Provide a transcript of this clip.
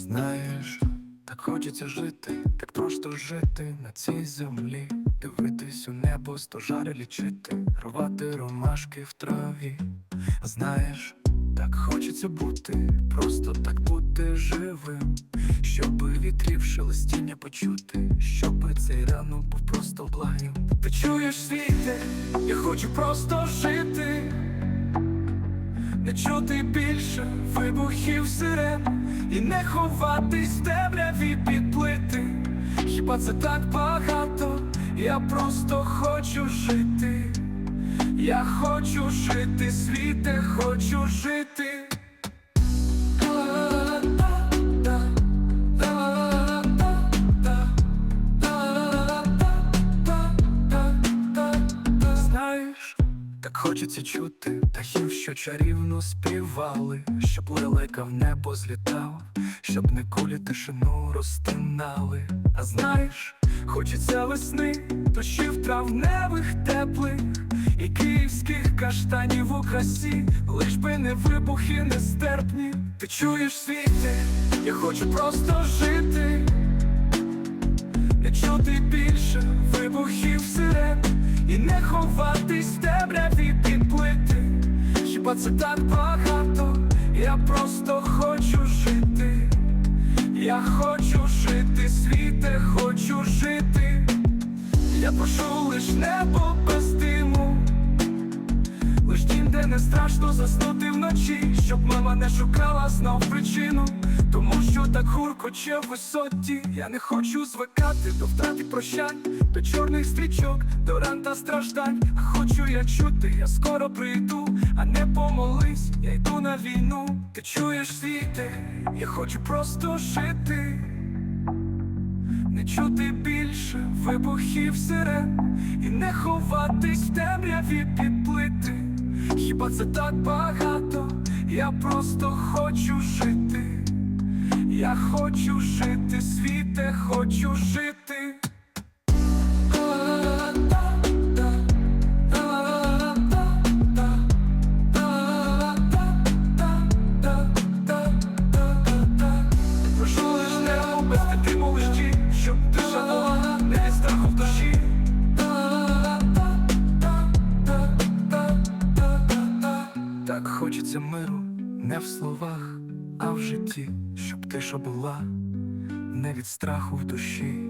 Знаєш, так хочеться жити, так просто жити на цій землі, дивитись у небо, стожари лічити, рвати ромашки в траві. Знаєш, так хочеться бути, просто так бути живим, щоби вітрів шелестіння почути, щоби цей ранок був просто благим. Ти чуєш світе, я хочу просто жити. Не чути більше вибухів сирен І не ховатись темряві під плити. Хіба це так багато? Я просто хочу жити. Я хочу жити, світе, хочу жити хочеться чути птахів, що чарівно співали, щоб лелека в небо злітав, щоб не кулі тишину розтинали. А знаєш, хочеться весни, дощів травневих теплих і київських каштанів у красі, лиш би не вибухи нестерпні. Ти чуєш світи, я хочу просто жити. Не чути більше вибухів сирен І не ховатись плити Хіба це так багато? Я просто хочу жити. Я хочу жити, світе, хочу жити. Я прошу лиш небо без диму. Лиш дім, де не страшно заснути вночі, щоб мама не шукала знов причину, тому що так гуркоче в висоті. Я не хочу звикати до втрати прощань, до чорних стрічок, до ран та страждань. Я чути, я скоро прийду, а не помолись, я йду на війну. Ти чуєш світи, я хочу просто жити. Не чути більше вибухів сирен І не ховатись в темряві під плити Хіба це так багато? Я просто хочу жити Я хочу жити, світе, хочу жити без дитиму лиш ті, щоб ти шанувала не від страху в душі. Так хочеться миру не в словах, а в житті, щоб тиша була не від страху в душі.